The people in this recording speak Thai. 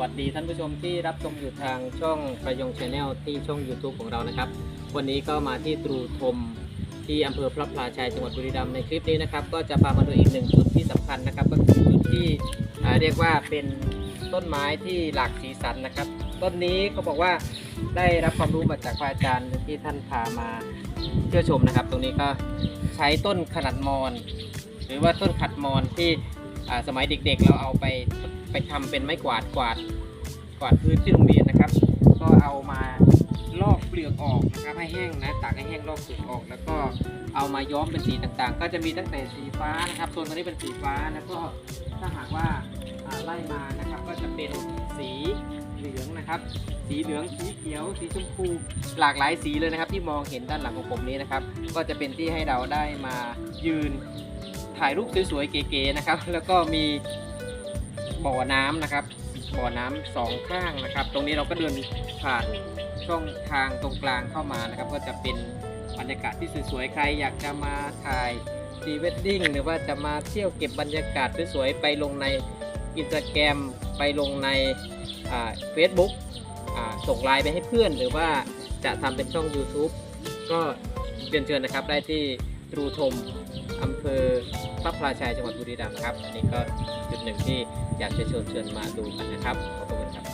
วัสดีท่านผู้ชมที่รับชมอยู่ทางช่องประยงชาแนลที่ช่อง YouTube ของเรานะครับ วันนี้ก็มาที่ตรูทมที่อำเภอพระพลาชัยจังหวัดบุรีรัมย์ในคลิปนี้นะครับ ก็จะพามาดูอีกหนึ่งจุดที่สำคัญนะครับ ก็คือจุดที่เรียกว่าเป็นต้นไม้ที่หลากสีสันนะครับ ต้นนี้เขาบอกว่าได้รับความรู้มาจากพระอาจารย์ที่ท่านพามาเที่ยวชมนะครับ ตรงนี้ก็ใช้ต้นขนาดมอน หรือว่าต้นขัดมอนที่สมัยเด็กๆ เราเอาไป ไปทำเป็นไม้กวาดกวาดกวาดพื้นที่โรงเรียนนะครับ ก็เอามาลอกเปลือกออกนะครับให้แห้งนะตากให้แห้งลอกเปลือกออก แล้วก็เอามาย้อมเป็นสีต่างๆ ก็จะมีตั้งแต่สีฟ้านะครับโซนตรงนี้เป็นสีฟ้าแล้วก็ถ้าหากว่าไล่มานะครับก็จะเป็นสีเหลืองนะครับ สีเหลืองสีเขียว สีชมพูหลากหลายสีเลยนะครับที่มองเห็นด้านหลังของผมนี้นะครับ ก็จะเป็นที่ให้เราได้มายืนถ่ายรูปสวยๆเก๋ๆนะครับ แล้วก็มี บ่อน้ำนะครับ บ่อน้ำสองข้างนะครับ ตรงนี้เราก็เดินผ่านช่องทางตรงกลางเข้ามานะครับ ก็จะเป็นบรรยากาศที่สวยๆ ใครอยากจะมาถ่ายพรีเวดดิ้งหรือว่าจะมาเที่ยวเก็บบรรยากาศสวยๆ ไปลงในอินสตาแกรมไปลงในเฟซบุ๊กส่งไลน์ไปให้เพื่อน หรือว่าจะทำเป็นช่อง YouTube ก็เรียนเชิญนะครับได้ที่ ตรูทมอำเภอพระพลาชัยจังหวัดบุรีรัมย์ครับ อันนี้ก็จุดหนึ่งที่อยากจะเชิญเชิญมาดูกันนะครับ ขอบคุณครับ